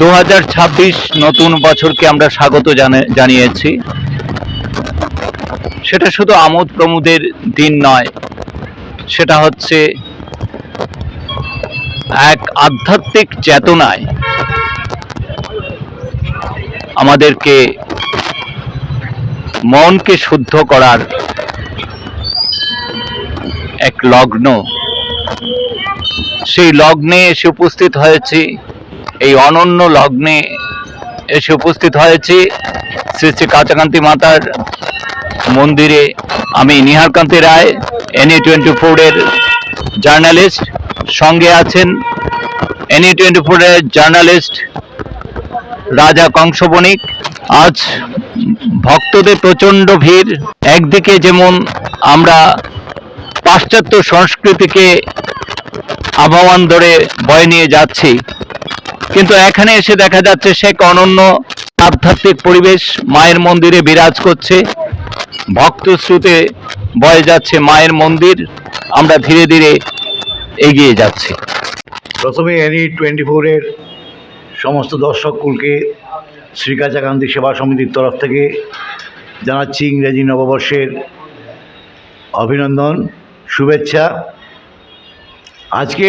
দু হাজার ছাব্বিশ নতুন বছরকে আমরা স্বাগত জানিয়েছি। সেটা শুধু আমোদ প্রমোদের দিন নয়, সেটা হচ্ছে এক আধ্যাত্মিক চেতনায় আমাদেরকে মনকে শুদ্ধ করার এক লগ্ন। সেই লগ্নে এসে উপস্থিত হয়েছি। এই অনন্য লগ্নে এসে উপস্থিত হয়েছি। শ্রী শ্রী কাঁচাকান্তি মাতার মন্দিরে আমি নিহারকান্তি রায় এনই টোয়েন্টি ফোরের জার্নালিস্ট, সঙ্গে আছেন এনই টোয়েন্টি ফোরের জার্নালিস্ট রাজা কংসবণিক। আজ ভক্তদের প্রচণ্ড ভিড়। একদিকে যেমন আমরা পাশ্চাত্য সংস্কৃতিকে আবহাওয়ান ধরে বয়ে নিয়ে যাচ্ছি কিন্তু এখানে এসে দেখা যাচ্ছে সে অনন্য আধ্যাত্মিক পরিবেশ, মায়ের মন্দিরে বিরাজ করছে। ভক্ত স্রোতে বয়ে যাচ্ছে মায়ের মন্দির। আমরা ধীরে ধীরে এগিয়ে যাচ্ছি। প্রথমে এনি টোয়েন্টি ফোরের সমস্ত দর্শক কুলকে শ্রীকাচাকান্তি সেবা সমিতির তরফ থেকে জানাচ্ছি ইংরেজি নববর্ষের অভিনন্দন, শুভেচ্ছা। আজকে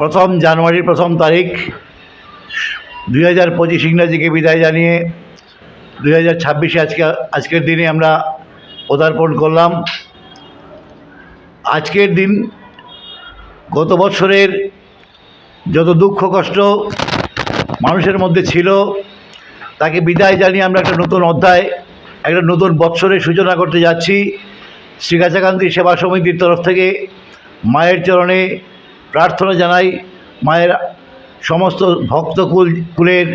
প্রথম জানুয়ারির প্রথম তারিখ, দুই হাজার পঁচিশ ইংরাজিকে বিদায় জানিয়ে দুই হাজার ছাব্বিশে আজকে, আজকের দিনে আমরা পদার্পণ করলাম। আজকের দিন গত বছরের যত দুঃখ, কষ্ট মানুষের মধ্যে ছিল, তাকে বিদায় জানিয়ে আমরা একটা নতুন অধ্যায়, একটা নতুন বৎসরের সূচনা করতে যাচ্ছি। শ্রীকাচাকান্তি সেবা সমিতির তরফ থেকে মায়ের চরণে প্রার্থনা জানাই মায়ের সমস্ত ভক্তকুল কুলের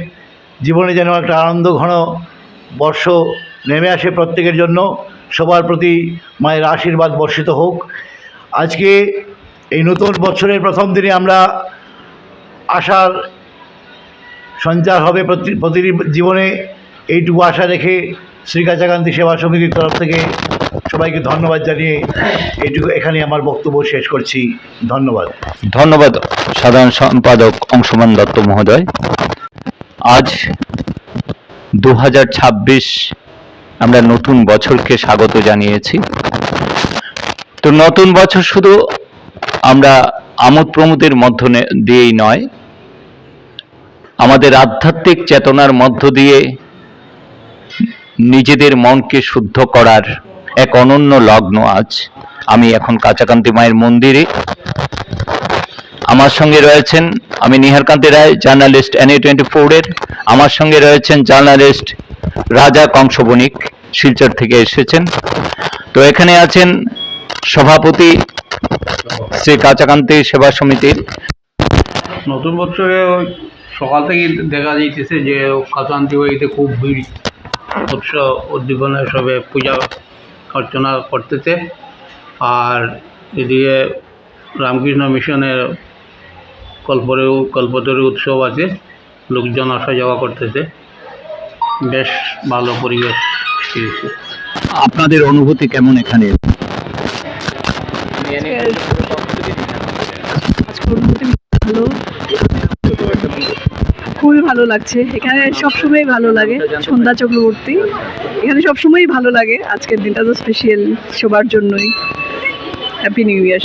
জীবনে যেন একটা আনন্দ ঘন বর্ষ নেমে আসে প্রত্যেকের জন্য। সবার প্রতি মায়ের আশীর্বাদ বর্ষিত হোক। আজকে এই নতুন বছরের প্রথম দিনে আমরা আশার সঞ্চার হবে প্রতি প্রতিটি জীবনে। এইটুকু আশা রেখে শ্রীকাচাকান্তি সেবা সমিতির তরফ থেকে সবাইকে ধন্যবাদ জানিয়ে এটুকু এখানে আমার বক্তব্য শেষ করছি। ধন্যবাদ। ধন্যবাদ, সাধারণ সম্পাদক অংশমান দত্ত মহোদয়। আজ দু হাজার ছাব্বিশ আমরা নতুন বছরকে স্বাগত জানিয়েছি। তো নতুন বছর শুধু আমরা আমোদ প্রমোদের মধ্য দিয়েই নয়, আমাদের আধ্যাত্মিক চেতনার মধ্য দিয়ে নিজেদের মনকে শুদ্ধ করার এক অনন্য লগ্ন আজ। আমি এখন কাঁচাকান্তি মায়ের মন্দিরে। আমার সঙ্গে রয়েছেন, আমি Niharkanti Roy, journalist NA twenty ফোরের আমার সঙ্গে রয়েছেন জার্নালিস্ট রাজা কংসবণিক, শিলচর থেকে এসেছেন। তো এখানে আছেন সভাপতি শ্রী কাঁচাকান্তি সেবা সমিতির। নতুন বছরে সকাল থেকেই দেখা যাইতেছে যে কাতান্তি বাড়িতে খুব ভিড়। উৎসব উদ্দীপনা সবে পূজা অর্চনা করতেছে। আর এদিকে রামকৃষ্ণ মিশনের কল্পরেও কল্পতরু উৎসব আছে। লোকজন আসা যাওয়া করতেছে। বেশ ভালো পরিবেশ আপনাদের অনুভূতি কেমন এখানে? ভালো লাগছে। এখানে সবসময় ভালো লাগে সন্ধ্যা চক্রবর্তী। এখানে সবসময়ই ভালো লাগে। আজকের দিনটা তো স্পেশাল সবার জন্যই। Happy new year